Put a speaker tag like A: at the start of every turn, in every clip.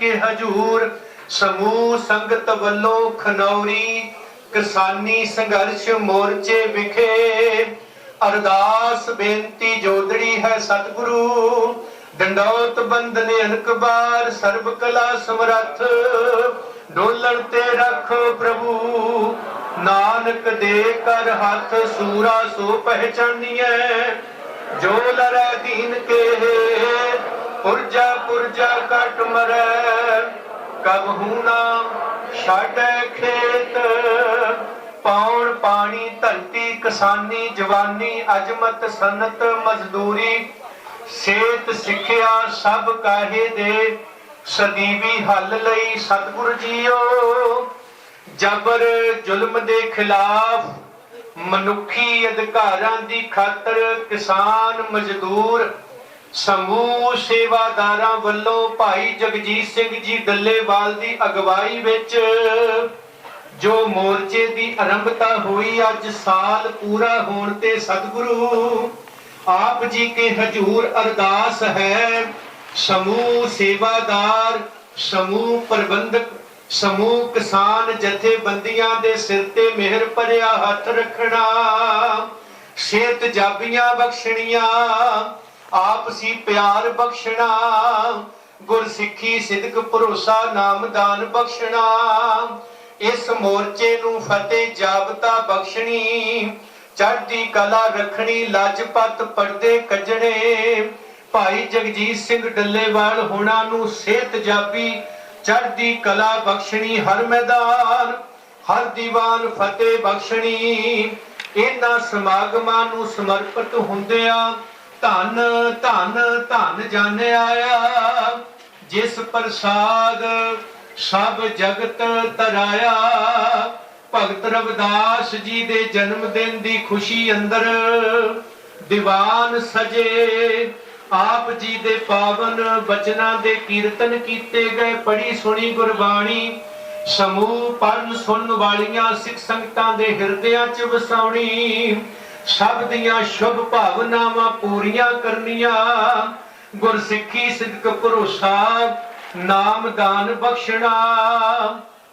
A: ਕੇ ਹਜੂਰ ਸਮੂਹ ਸੰਗਤ ਵੱਲੋਂ ਖਨੌਰੀ ਕਿਸਾਨੀ ਸੰਘਰਸ਼ ਮੋਰਚੇ ਵਿਖੇ ਅਰਦਾਸ ਬੇਨਤੀ ਜੋਦੜੀ ਹੈ ਸਤਿਗੁਰੂ। ਡੰਡੌਤ ਬੰਦਨੇ ਅਨਕਬਾਰ ਸਰਬ ਕਲਾ ਸਮਰੱਥ। ਡੋਲਣ ਤੇ ਰੱਖ ਪ੍ਰਭੂ, ਨਾਨਕ ਦੇ ਕਰ ਹੱਥ ਸੂਰਾ ਸੋ ਪਹਿਚਾਨੀਐ। ਜੋ ਲਰੈ ਦੀਨ ਕੇ ਪੁਰਜਾ ਪੁਰਜਾ ਕਟ ਮਰੈ। ਕਬ ਹੂਣਾ, ਛਾਡੈ ਖੇਤ। ਪੌਣ ਪਾਣੀ, ਧਰਤੀ, ਕਿਸਾਨੀ, ਜਵਾਨੀ, ਅਜਮਤ, ਸਨਤ, ਮਜ਼ਦੂਰੀ। ਸੇਤ ਸਿੱਖਿਆ ਸਭ ਕਾਹੇ ਦੇ। ਸਦੀਵੀ ਹੱਲ ਲਈ ਸਤਿਗੁਰ ਜੀਓ। ਜਬਰ ਜ਼ੁਲਮ ਦੇ ਖਿਲਾਫ ਮਨੁੱਖੀ ਅਧਿਕਾਰਾਂ ਦੀ ਖਾਤਰ ਕਿਸਾਨ ਮਜ਼ਦੂਰ ਸਮੂਹ ਸੇਵਾਦਾਰਾਂ ਵੱਲੋਂ ਭਾਈ ਜਗਜੀਤ ਸਿੰਘ ਜੀ ਡੱਲੇਵਾਲ ਦੀ ਅਗਵਾਈ ਵਿੱਚ ਜੋ ਮੋਰਚੇ ਦੀ ਆਰੰਭਤਾ ਹੋਈ, ਅੱਜ ਸਾਲ ਪੂਰਾ ਹੋਣ ਤੇ ਸਤਿਗੁਰੂ ਆਪ ਜੀ ਕੇ ਹਜੂਰ ਅਰਦਾਸ ਹੈ। ਸਮੂਹ ਸੇਵਾਦਾਰ, ਸਮੂਹ ਪ੍ਰਬੰਧਕ, ਸਮੂਹ ਕਿਸਾਨ ਜਥੇਬੰਦੀਆਂ ਦੇ ਸਿਰ ਤੇ ਮਿਹਰ ਭਰਿਆ ਹੱਥ ਰੱਖਣਾ, ਸਿਹਤ ਜਾਬੀਆਂ ਬਖਸ਼ਣੀਆਂ ਆਪਸੀ ਪਿਆਰ ਬਖਸ਼ਣਾ, ਗੁਰਸਿੱਖੀ ਸਿਦਕ ਭਰੋਸਾ ਨਾਮਦਾਨ ਬਖਸ਼ਣਾ। ਇਸ ਮੋਰਚੇ ਨੂੰ ਫਤਿਹ ਜਾਬਤਾ ਬਖਸ਼ਣੀ ਚੜ੍ਹਦੀ ਕਲਾ ਰੱਖਣੀ, ਲਜਪਤ ਪਰਦੇ ਕੱਜਣੇ। ਭਾਈ ਜਗਜੀਤ ਸਿੰਘ ਡੱਲੇਵਾਲ ਹੋਣਾ ਨੂੰ ਸਿਹਤ ਜਾਬੀ ਚੜ੍ਹਦੀ ਕਲਾ ਬਖਸ਼ਣੀ ਹਰ ਮੈਦਾਨ, ਹਰ ਦੀਵਾਨ ਫਤਿਹ ਬਖਸ਼ਣੀ। ਇਹਨਾਂ ਸਮਾਗਮਾਂ ਨੂੰ ਸਮਰਪਿਤ ਹੁੰਦਿਆਂ ਧੰਨ ਧੰਨ ਧੰਨ ਜਾਣਿਆ ਆਇਆ। ਜਿਸ ਪ੍ਰਸਾਦ ਸਭ ਜਗਤ ਤਰਾਇਆ ਭਗਤ ਰਵਿਦਾਸ ਜੀ ਦੇ ਜਨਮ ਦਿਨ ਦੀ ਖੁਸ਼ੀ ਅੰਦਰ ਦੀਵਾਨ ਸਜੇ। ਆਪ ਜੀ ਦੇ ਪਾਵਨ ਬਚਨਾਂ ਦੇ ਕੀਰਤਨ ਕੀਤੇ ਗਏ। ਪੜੀ ਸੁਣੀ ਗੁਰਬਾਣੀ। ਸਮੂਹ ਪੜਨ ਸੁਣਨ ਵਾਲੀਆਂ ਸਿੱਖ ਸੰਗਤਾਂ ਦੇ ਹਿਰਦਿਆਂ 'ਚ ਵਸਾਉਣੀ। ਸਭ ਦੀਆਂ ਸ਼ੁਭ ਭਾਵਨਾਵਾਂ ਪੂਰੀਆਂ ਕਰਨੀਆਂ। ਗੁਰਸਿੱਖੀ ਸਿੱਧਕ ਭਰੋਸਾ ਨਾਮਦਾਨ ਬਖਸ਼ਣਾ।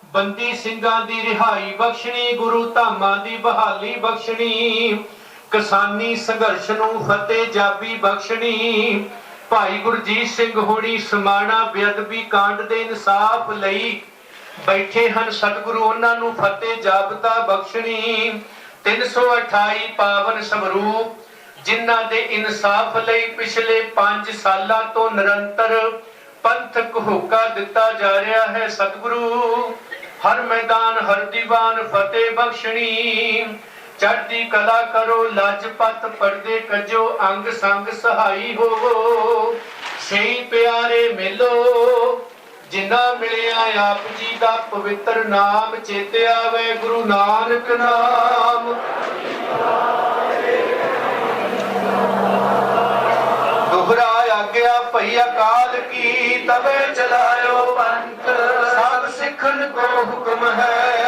A: ਬੰਦੀ ਸਿੰਘਾਂ ਦੀ ਰਿਹਾਈ ਬਖਸ਼ਣੀ, ਗੁਰੂ ਧਾਮਾਂ ਦੀ ਬਹਾਲੀ ਬਖਸ਼ਣੀ। ਕਿਸਾਨੀ ਸੰਘਰਸ਼ ਨੂੰ ਫਤਿਹ ਜਾਬੀ ਬਖਸ਼ਣੀ। ਭਾਈ ਗੁਰਜੀਤ ਸਿੰਘ ਹੋਣੀ ਸਮਾਣਾ ਬੇਅਦਬੀ ਕਾਂਡ ਦੇ ਇਨਸਾਫ ਲਈ ਬੈਠੇ ਹਨ ਸਤਿਗੁਰੂ, ਉਹਨਾਂ ਨੂੰ ਫਤਿਹ ਜਾਬਤਾ ਬਖਸ਼ਣੀ। 328 ਪਾਵਨ ਸਮਰੂਪ, ਜਿਨ੍ਹਾਂ ਦੇ ਇਨਸਾਫ ਲਈ ਪਿਛਲੇ 5 ਸਾਲਾਂ ਤੋਂ ਨਿਰੰਤਰ ਪੰਥਕ ਹੋਕਾ ਦਿੱਤਾ ਜਾ ਰਿਹਾ ਹੈ। ਸਤਿਗੁਰੂ, ਹਰ ਮੈਦਾਨ, ਹਰ ਦੀਵਾਨ ਫਤਿਹ ਬਖਸ਼ਣੀ। ਚੜ੍ਹਦੀ ਕਲਾ ਕਰੋ, ਲਜਪਤ ਪਰਦੇ ਕਜੋ, ਅੰਗ ਸੰਗ ਸਹਾਈ ਹੋਵੋ। ਸਹੀ ਪਿਆਰੇ ਮਿਲੋ। ਜਿਨ੍ਹਾਂ ਮਿਲਿਆ ਆਪ ਜੀ ਦਾ ਪਵਿੱਤਰ ਨਾਮ, ਚੇਤੇ ਆਵੇ ਗੁਰੂ ਨਾਨਕ ਨਾਮ। ਦੁਹਰਾ ਆਗਿਆ ਭਈ ਅਕਾਲ ਕੀ, ਤਵੇ ਚਲਾਇਓ ਪੰਥ। ਸਭ ਸਿੱਖਣ ਕੋ ਹੁਕਮ ਹੈ।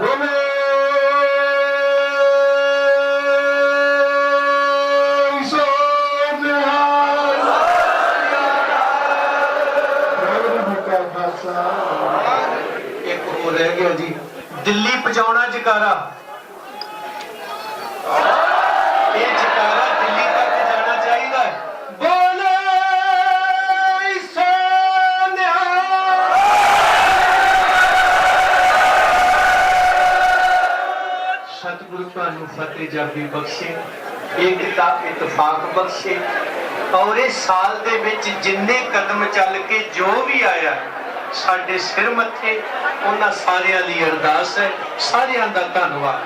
A: ਇੱਕ ਹੋ ਰਹਿ ਗਿਆ ਜੀ। ਦਿੱਲੀ ਪਹੁੰਚਾਉਣਾ ਜਕਾਰਾ। ਸਤਿਗੁਰੂ ਤੁਹਾਨੂੰ ਫਤਿਹ ਕਾਮਯਾਬੀ ਬਖਸ਼ੇ, ਏਕਤਾ, ਇਤਫਾਕ ਬਖਸ਼ੇ ਔਰ ਇਹ ਸਾਲ ਦੇ ਵਿੱਚ ਜਿੰਨੇ ਕਦਮ ਚੱਲ ਕੇ ਜੋ ਵੀ ਆਇਆ, ਸਾਡੇ ਸਿਰ ਮੱਥੇ, ਉਹਨਾਂ ਸਾਰਿਆਂ ਦੀ ਅਰਦਾਸ ਹੈ, ਸਾਰਿਆਂ ਦਾ ਧੰਨਵਾਦ।